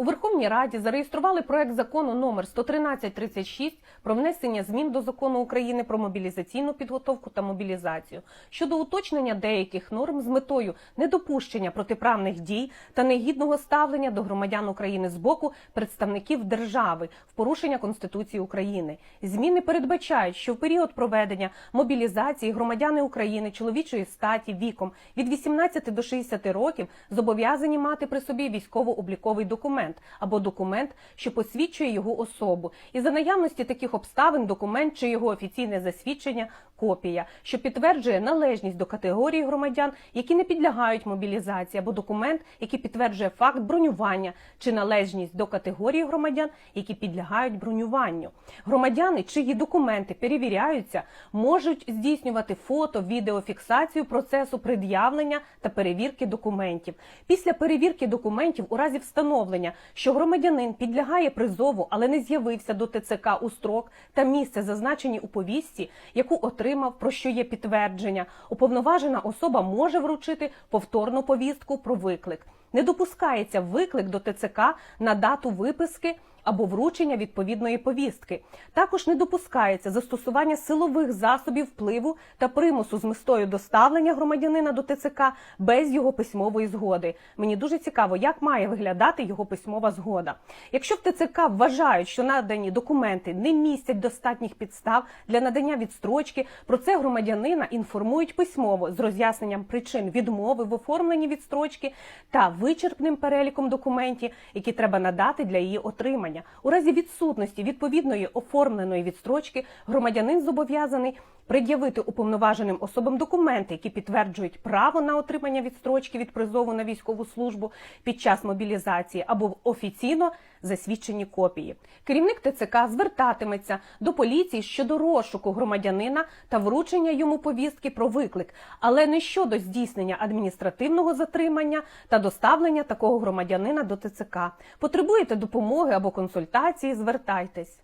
У Верховній Раді зареєстрували проект закону номер 11336 про внесення змін до закону України про мобілізаційну підготовку та мобілізацію щодо уточнення деяких норм з метою недопущення протиправних дій та негідного ставлення до громадян України з боку представників держави в порушення Конституції України. Зміни передбачають, що в період проведення мобілізації громадяни України чоловічої статі віком від 18 до 60 років зобов'язані мати при собі військово-обліковий документ або документ, що посвідчує його особу, і за наявності таких обставин документ чи його офіційне засвідчення копія, що підтверджує належність до категорії громадян, які не підлягають мобілізації, або документ, який підтверджує факт бронювання чи належність до категорії громадян, які підлягають бронюванню. Громадяни, чиї документи перевіряються, можуть здійснювати фото, відеофіксацію процесу пред'явлення та перевірки документів. Після перевірки документів у разі встановлення, що громадянин підлягає призову, але не з'явився до ТЦК у строк та місце зазначені у повістці, яку отримав, про що є підтвердження, уповноважена особа може вручити повторну повістку про виклик. Не допускається виклик до ТЦК на дату виписки або вручення відповідної повістки. Також не допускається застосування силових засобів впливу та примусу з метою доставлення громадянина до ТЦК без його письмової згоди. Мені дуже цікаво, як має виглядати його письмова згода. Якщо в ТЦК вважають, що надані документи не містять достатніх підстав для надання відстрочки, про це громадянина інформують письмово з роз'ясненням причин відмови в оформленні відстрочки та вичерпним переліком документів, які треба надати для її отримання. У разі відсутності відповідної оформленої відстрочки громадянин зобов'язаний пред'явити уповноваженим особам документи, які підтверджують право на отримання відстрочки від призову на військову службу під час мобілізації або офіційно засвідчені копії. Керівник ТЦК звертатиметься до поліції щодо розшуку громадянина та вручення йому повістки про виклик, але не щодо здійснення адміністративного затримання та доставлення такого громадянина до ТЦК. Потребуєте допомоги або консультації? Звертайтесь.